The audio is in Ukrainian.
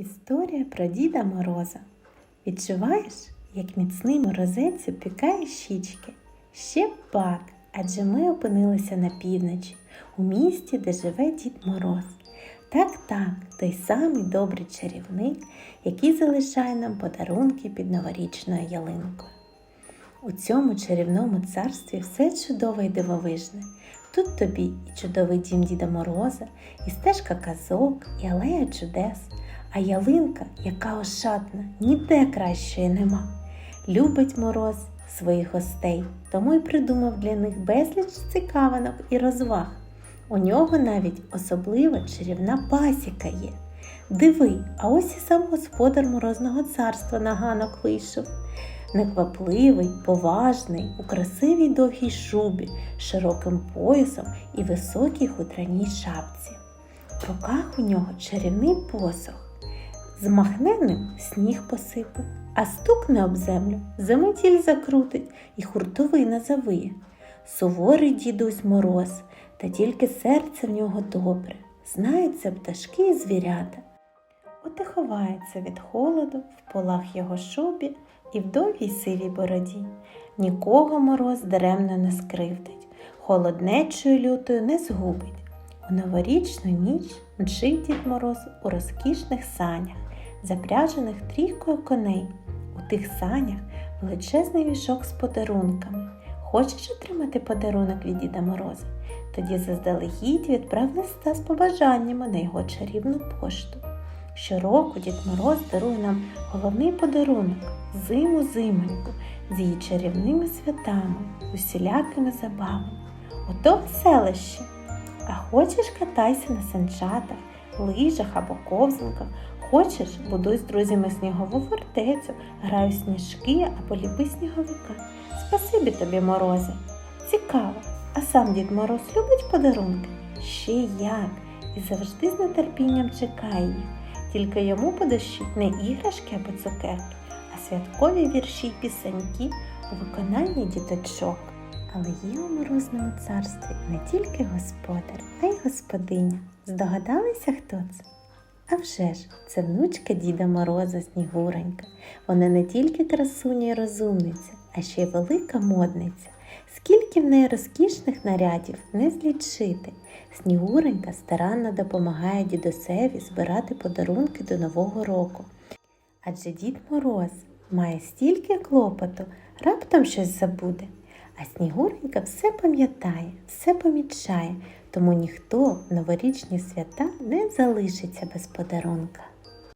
Історія про Діда Мороза. Відчуваєш, як міцний морозець опікає щічки? Ще пак, адже ми опинилися на півночі, у місті, де живе Дід Мороз. Так, так, той самий добрий чарівник, який залишає нам подарунки під новорічною ялинкою. У цьому чарівному царстві все чудове й дивовижне. Тут тобі і чудовий дім Діда Мороза, і стежка казок, і алея чудес, а ялинка, яка ошатна, ніде кращої нема. Любить мороз своїх гостей, тому й придумав для них безліч цікавинок і розваг. У нього навіть особлива чарівна пасіка є. Диви, а ось і сам господар морозного царства на ганок вийшов. Неквапливий, поважний, у красивій довгій шубі, широким поясом і високій хутряній шапці. В руках у нього чарівний посох. Змахне ним сніг посипе, а стукне об землю, заметіль закрутить і хуртовина завиє. Суворий дідусь мороз, та тільки серце в нього добре, знаються пташки і звірята. От і ховається від холоду в полах його шубі і в довгій сивій бороді. Нікого мороз даремно не скривдить, холоднечою лютою не згубить. У новорічну ніч мчить Дід Мороз у розкішних санях, запряжених трійкою коней. У тих санях величезний вішок з подарунками. Хочеш отримати подарунок від Діда Мороза? Тоді заздалегідь відправ листа з побажаннями на його чарівну пошту. Щороку Дід Мороз дарує нам головний подарунок зиму зимоньку з її чарівними святами, усілякими забавами. Ото веселище. А хочеш катайся на санчатах, лижах або ковзанках. Хочеш, будуй з друзями снігову фортецю, грай у сніжки або ліпи сніговика. Спасибі тобі, морозе. Цікаво, а сам Дід Мороз любить подарунки? Ще як, і завжди з нетерпінням чекає їх. Тільки йому подощить не іграшки або цукерки, а святкові вірші й пісеньки у виконанні діточок. Але є у морозному царстві не тільки господар, а й господиня. Здогадалися, хто це? А вже ж, це внучка Діда Мороза Снігуренька. Вона не тільки красуня й розумниця, а ще й велика модниця. Скільки в неї розкішних нарядів не злічити. Снігуренька старанно допомагає дідусеві збирати подарунки до Нового року. Адже Дід Мороз має стільки клопоту, раптом щось забуде. А Снігуренька все пам'ятає, все помічає, тому ніхто в новорічні свята не залишиться без подарунка.